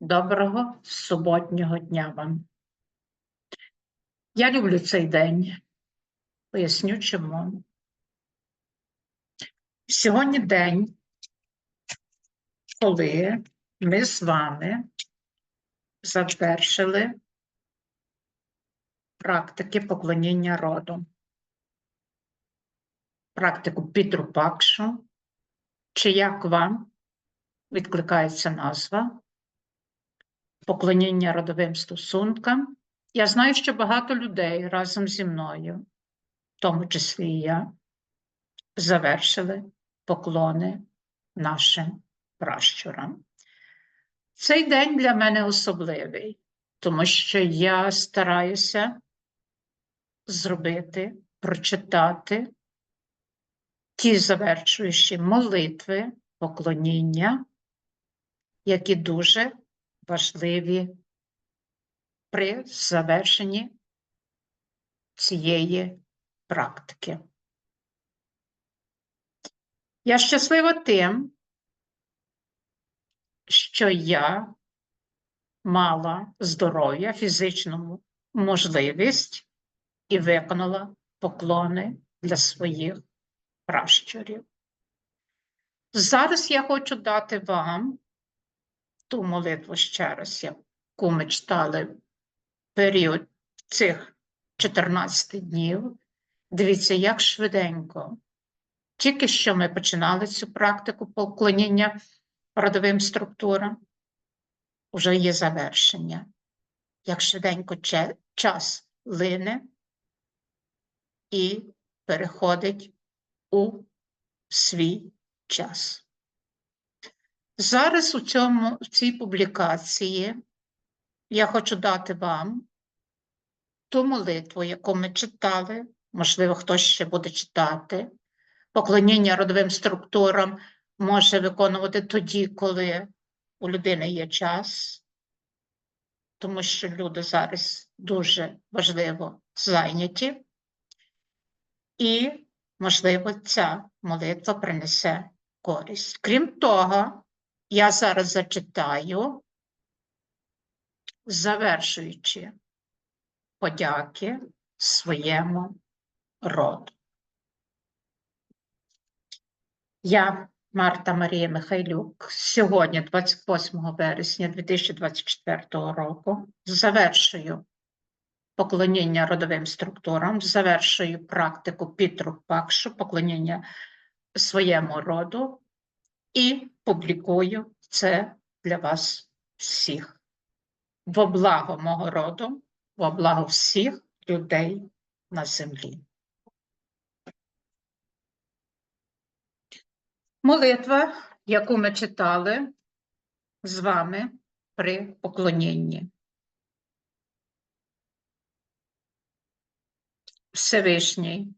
Доброго суботнього дня вам. Я люблю цей день. Поясню чому. Сьогодні день, коли ми з вами завершили практики поклоніння роду. Практику Пітрупакшу, чи як вам відкликається назва поклоніння родовим стосункам. Я знаю, що багато людей разом зі мною, в тому числі і я, завершили поклони нашим пращурам. Цей день для мене особливий, тому що я стараюся зробити, прочитати ті завершуючі молитви, поклоніння, які дуже важливі при завершенні цієї практики. Я щаслива тим, що я мала здоров'я, фізичну можливість і виконала поклони для своїх пращурів. Зараз я хочу дати вам ту молитву ще раз, яку ми читали в період цих 14 днів. Дивіться, як швиденько. Тільки що ми починали цю практику поклоніння родовим структурам, вже є завершення. Як швиденько час лине і переходить у свій час. Зараз у цьому, в цій публікації я хочу дати вам ту молитву, яку ми читали, можливо, хтось ще буде читати. Поклоніння родовим структурам може виконувати тоді, коли у людини є час, тому що люди зараз дуже важливо зайняті, і, можливо, ця молитва принесе користь. Крім того, я зараз зачитаю, завершуючи подяки своєму роду. Я, Марта Марія Михайлюк, сьогодні, 28 вересня 2024 року, завершую поклоніння родовим структурам, завершую практику Пітру Пакшу, поклоніння своєму роду і публікую це для вас всіх. Во благо мого роду, во благо всіх людей на землі. Молитва, яку ми читали з вами при поклонінні. Всевишній,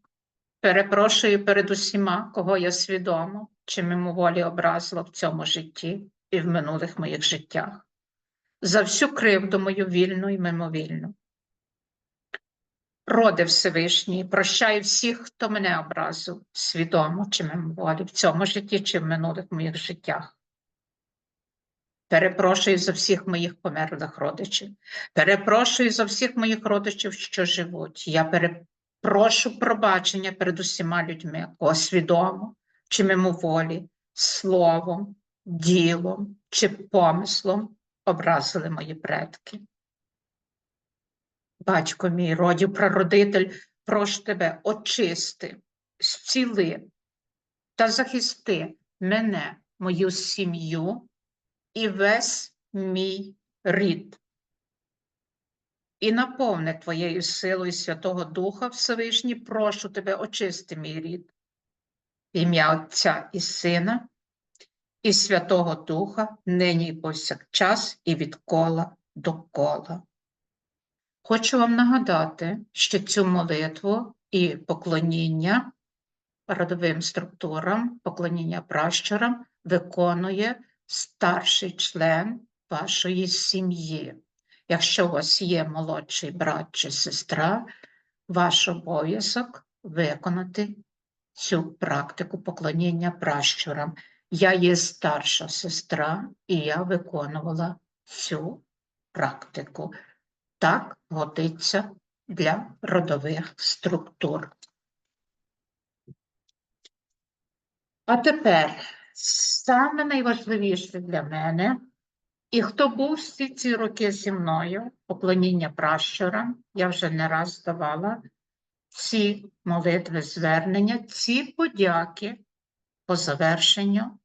перепрошую перед усіма, кого я свідомо чи мимоволі образила в цьому житті і в минулих моїх життях, за всю кривду мою вільну і мимовільну. Роди Всевишній, прощаю всіх, хто мене образив, свідомо чи мимоволі, в цьому житті чи в минулих моїх життях. Перепрошую за всіх моїх померлих родичів. Перепрошую за всіх моїх родичів, що живуть. Я перепрошу пробачення перед усіма людьми, кого свідомо чи мимоволі, словом, ділом чи помислом образили мої предки. Батько мій, родів, прародитель, прошу тебе, очисти, зціли та захисти мене, мою сім'ю і весь мій рід. І наповни Твоєю силою Святого Духа Всевишній, прошу тебе, очисти мій рід. Ім'я Отця і Сина, і Святого Духа, нині і повсякчас, і від кола до кола. Хочу вам нагадати, що цю молитву і поклоніння родовим структурам, поклоніння пращурам виконує старший член вашої сім'ї. Якщо у вас є молодший брат чи сестра, ваш обов'язок виконати цю практику поклоніння пращурам. Я є старша сестра, і я виконувала цю практику. Так годиться для родових структур. А тепер саме найважливіше для мене, і хто був всі ці роки зі мною, поклоніння пращурам, я вже не раз давала ці молитви звернення, ці подяки по завершенню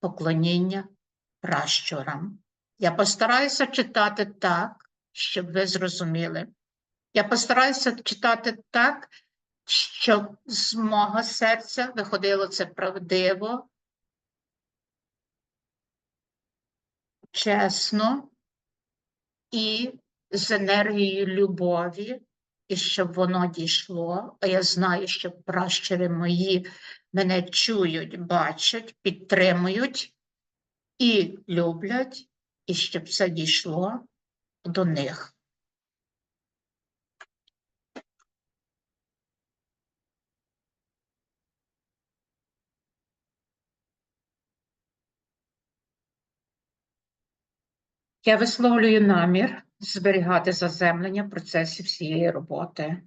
поклоніння пращурам. Я постараюся читати так, щоб ви зрозуміли. Я постараюся читати так, щоб з мого серця виходило це правдиво, чесно і з енергією любові, і щоб воно дійшло. А я знаю, що пращури мої мене чують, бачать, підтримують і люблять, і щоб це дійшло до них. Я висловлюю намір зберігати заземлення в процесі всієї роботи.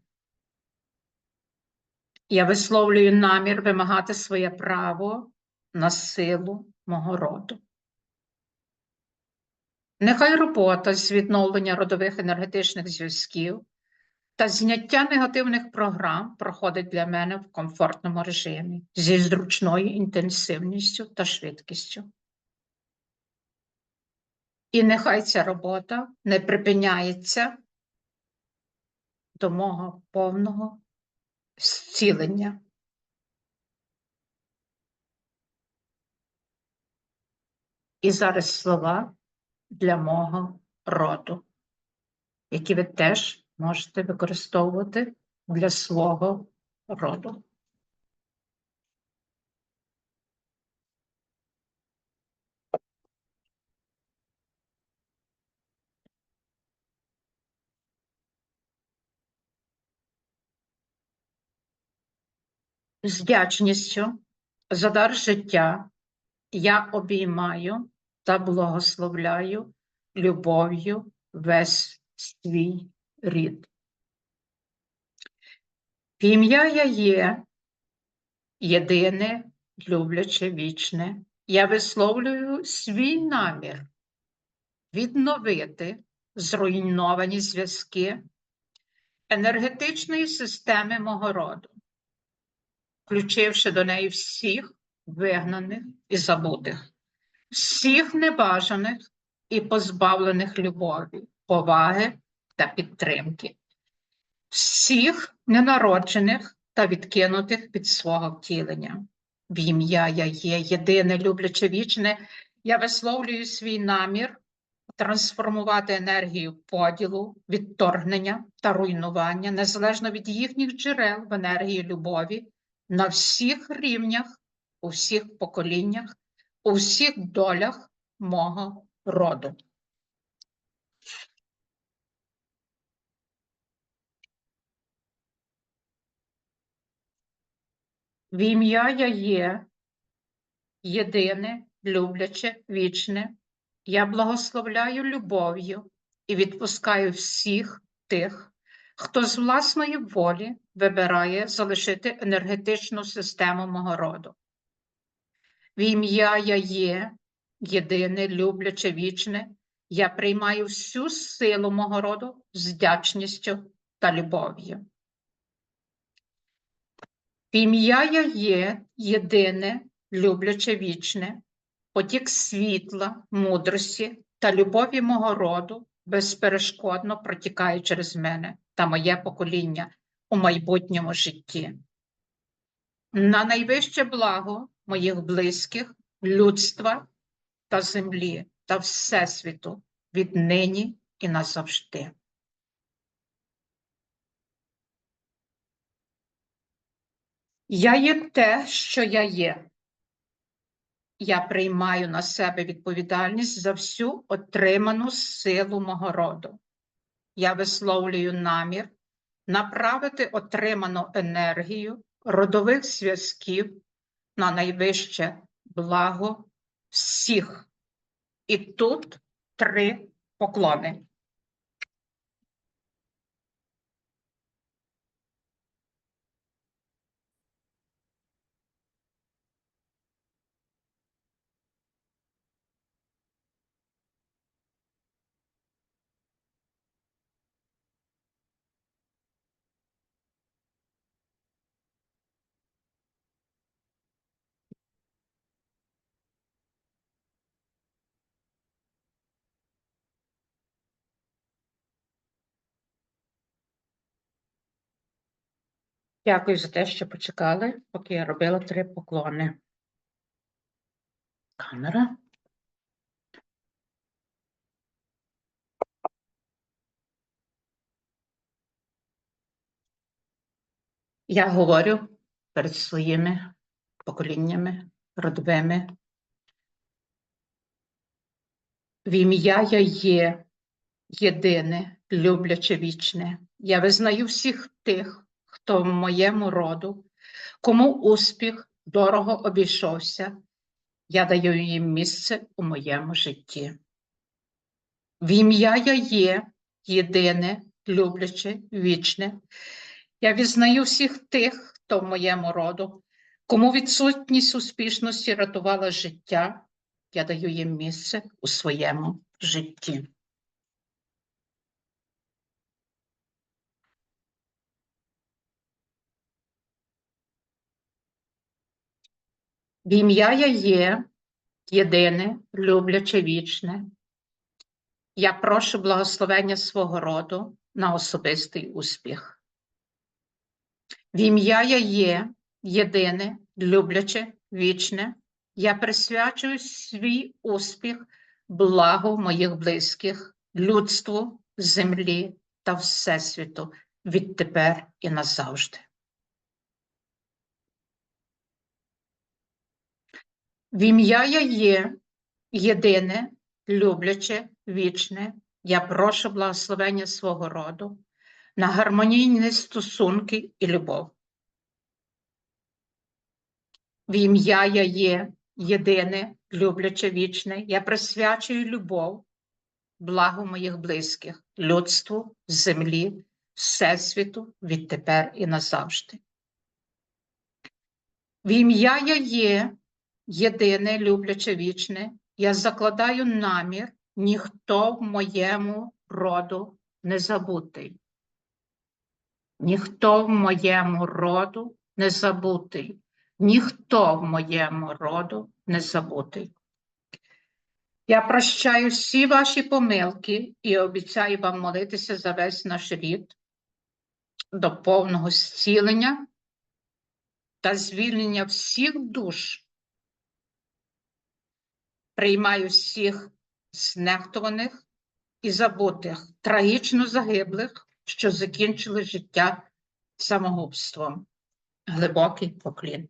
Я висловлюю намір вимагати своє право на силу мого роду. Нехай робота з відновлення родових енергетичних зв'язків та зняття негативних програм проходить для мене в комфортному режимі зі зручною інтенсивністю та швидкістю. І нехай ця робота не припиняється до мого повного зцілення. І зараз слова для мого роду, які ви теж можете використовувати для свого роду. З вдячністю за дар життя я обіймаю та благословляю любов'ю весь свій рід. Ім'я я є єдине, любляче, вічне. Я висловлюю свій намір відновити зруйновані зв'язки енергетичної системи мого роду, включивши до неї всіх вигнаних і забутих, всіх небажаних і позбавлених любові, поваги та підтримки, всіх ненароджених та відкинутих від свого втілення. В ім'я я є єдине, любляче вічне, я висловлюю свій намір трансформувати енергію поділу, відторгнення та руйнування незалежно від їхніх джерел в енергію любові на всіх рівнях, у всіх поколіннях, у всіх долях мого роду. В ім'я я є єдине, любляче, вічне. Я благословляю любов'ю і відпускаю всіх тих, хто з власної волі вибирає залишити енергетичну систему мого роду. В ім'я я є єдине, любляче, вічне. Я приймаю всю силу мого роду з вдячністю та любов'ю. В ім'я я є єдине, любляче, вічне, потік світла, мудрості та любові мого роду безперешкодно протікає через мене та моє покоління у майбутньому житті. На найвище благо моїх близьких, людства та землі та Всесвіту віднині і назавжди. Я є те, що я є. Я приймаю на себе відповідальність за всю отриману силу мого роду. Я висловлюю намір направити отриману енергію родових зв'язків на найвище благо всіх і тут три поклони. Дякую за те, що почекали, поки я робила три поклони. Камера. Я говорю перед своїми поколіннями родовими. В ім'я я є єдине, любляче вічне. Я визнаю всіх тих, хто в моєму роду, кому успіх дорого обійшовся, я даю їм місце у моєму житті. В ім'я я є єдине, любляче, вічне. Я визнаю всіх тих, хто в моєму роду, кому відсутність успішності рятувала життя, я даю їм місце у своєму житті. В ім'я я є єдине, любляче, вічне. Я прошу благословення свого роду на особистий успіх. В ім'я я є єдине, любляче, вічне. Я присвячую свій успіх благу моїх близьких, людству, землі та Всесвіту відтепер і назавжди. В ім'я я є єдине, любляче, вічне. Я прошу благословення свого роду на гармонійні стосунки і любов. В ім'я я є єдине, любляче, вічне. Я присвячую любов, благу моїх близьких, людству, землі, всесвіту відтепер і назавжди. В ім'я я є єдине, любляче, вічне. Я закладаю намір, ніхто в моєму роду не забутий. Ніхто в моєму роду не забутий. Ніхто в моєму роду не забутий. Я прощаю всі ваші помилки і обіцяю вам молитися за весь наш рід до повного зцілення та звільнення всіх душ. Приймаю всіх знехтуваних і забутих, трагічно загиблих, що закінчили життя самогубством. Глибокий поклін.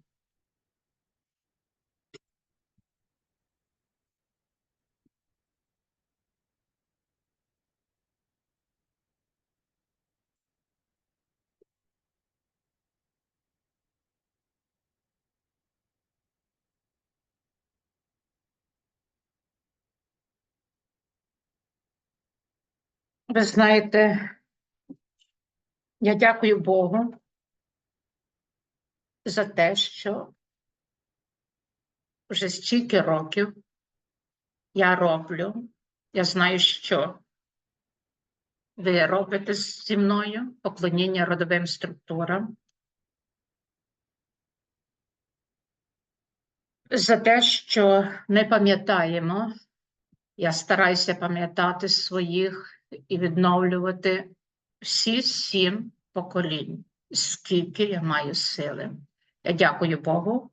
Ви знаєте, я дякую Богу за те, що вже стільки років я роблю. Я знаю, що ви робите зі мною поклоніння родовим структурам. За те, що ми пам'ятаємо, я стараюся пам'ятати своїх і відновлювати всі сім поколінь, скільки я маю сили. Я дякую Богу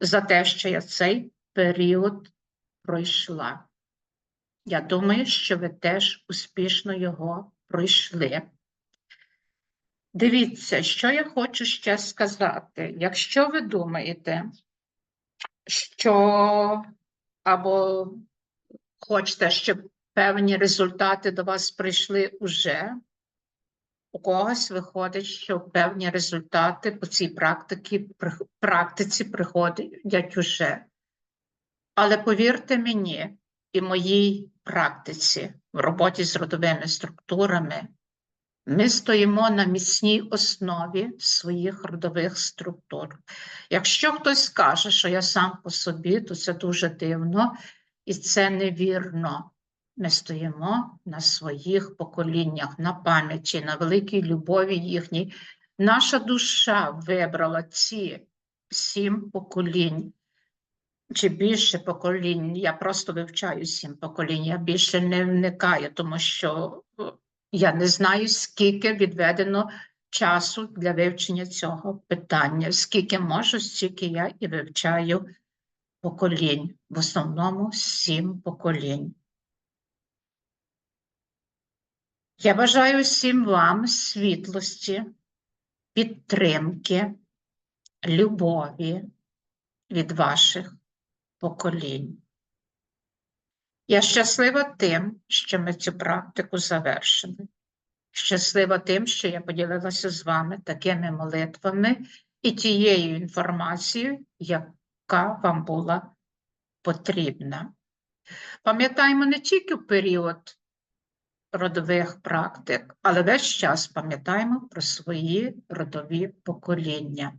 за те, що я цей період пройшла. Я думаю, що ви теж успішно його пройшли. Дивіться, що я хочу ще сказати. Якщо ви думаєте, що або хочете, щоб певні результати до вас прийшли уже, у когось виходить, що певні результати по цій практиці, практиці приходять уже. Але повірте мені і моїй практиці, в роботі з родовими структурами, ми стоїмо на міцній основі своїх родових структур. Якщо хтось скаже, що я сам по собі, то це дуже дивно і це невірно. Ми стоїмо на своїх поколіннях, на пам'яті, на великій любові їхній. Наша душа вибрала ці сім поколінь чи більше поколінь. Я просто вивчаю сім поколінь, я більше не вникаю, тому що е, я не знаю, скільки відведено часу для вивчення цього питання. Скільки можу, стільки я і вивчаю поколінь. В основному сім поколінь. Я бажаю всім вам світлості, підтримки, любові від ваших поколінь. Я щаслива тим, що ми цю практику завершили. Щаслива тим, що я поділилася з вами такими молитвами і тією інформацією, яка вам була потрібна. Пам'ятаємо не тільки в період родових практик, але весь час пам'ятаємо про свої родові покоління.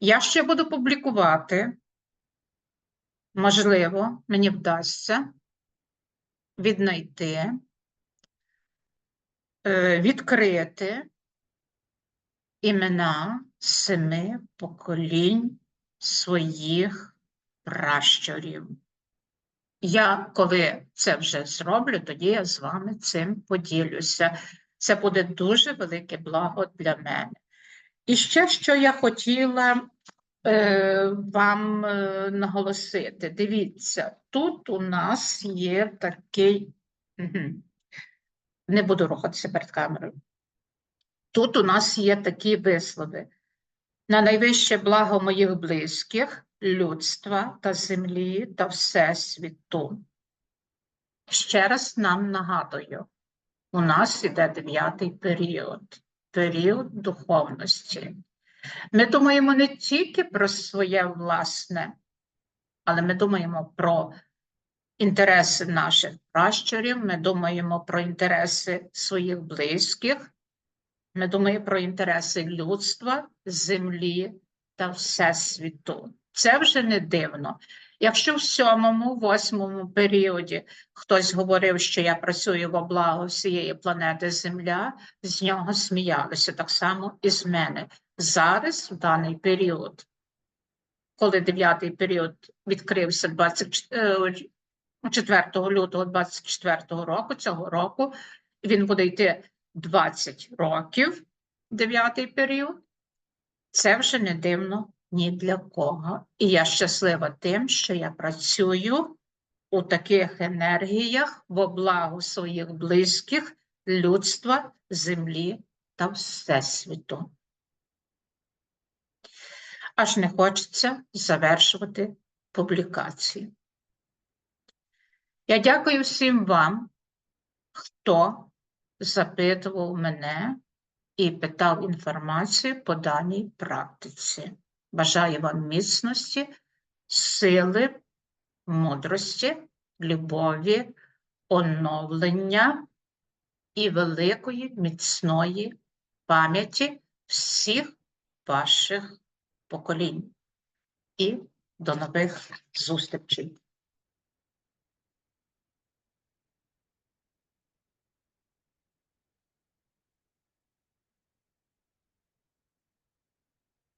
Я ще буду публікувати, можливо, мені вдасться віднайти, е, відкрити імена семи поколінь своїх пращурів. Я, коли це вже зроблю, тоді я з вами цим поділюся. Це буде дуже велике благо для мене. І ще що я хотіла е, вам е, наголосити. Дивіться, тут у нас є такий. Не буду рухатися перед камерою. Тут у нас є такі вислови. На найвище благо моїх близьких, людства та землі та Всесвіту. Ще раз нам нагадую, у нас іде дев'ятий період, період духовності. Ми думаємо не тільки про своє власне, але ми думаємо про інтереси наших пращурів, ми думаємо про інтереси своїх близьких, ми думаємо про інтереси людства, землі та всесвіту. Це вже не дивно. Якщо в сьомому, восьмому періоді хтось говорив, що я працюю во благо всієї планети Земля, з нього сміялися так само і з мене. Зараз, в даний період, коли дев'ятий період відкрився 24 лютого 24 року, цього року, він буде йти 20 років, дев'ятий період, це вже не дивно ні для кого. І я щаслива тим, що я працюю у таких енергіях во благо своїх близьких, людства, землі та Всесвіту. Аж не хочеться завершувати публікацію. Я дякую всім вам, хто запитував мене і питав інформацію по даній практиці. Бажаю вам міцності, сили, мудрості, любові, оновлення і великої міцної пам'яті всіх ваших поколінь. І до нових зустрічей!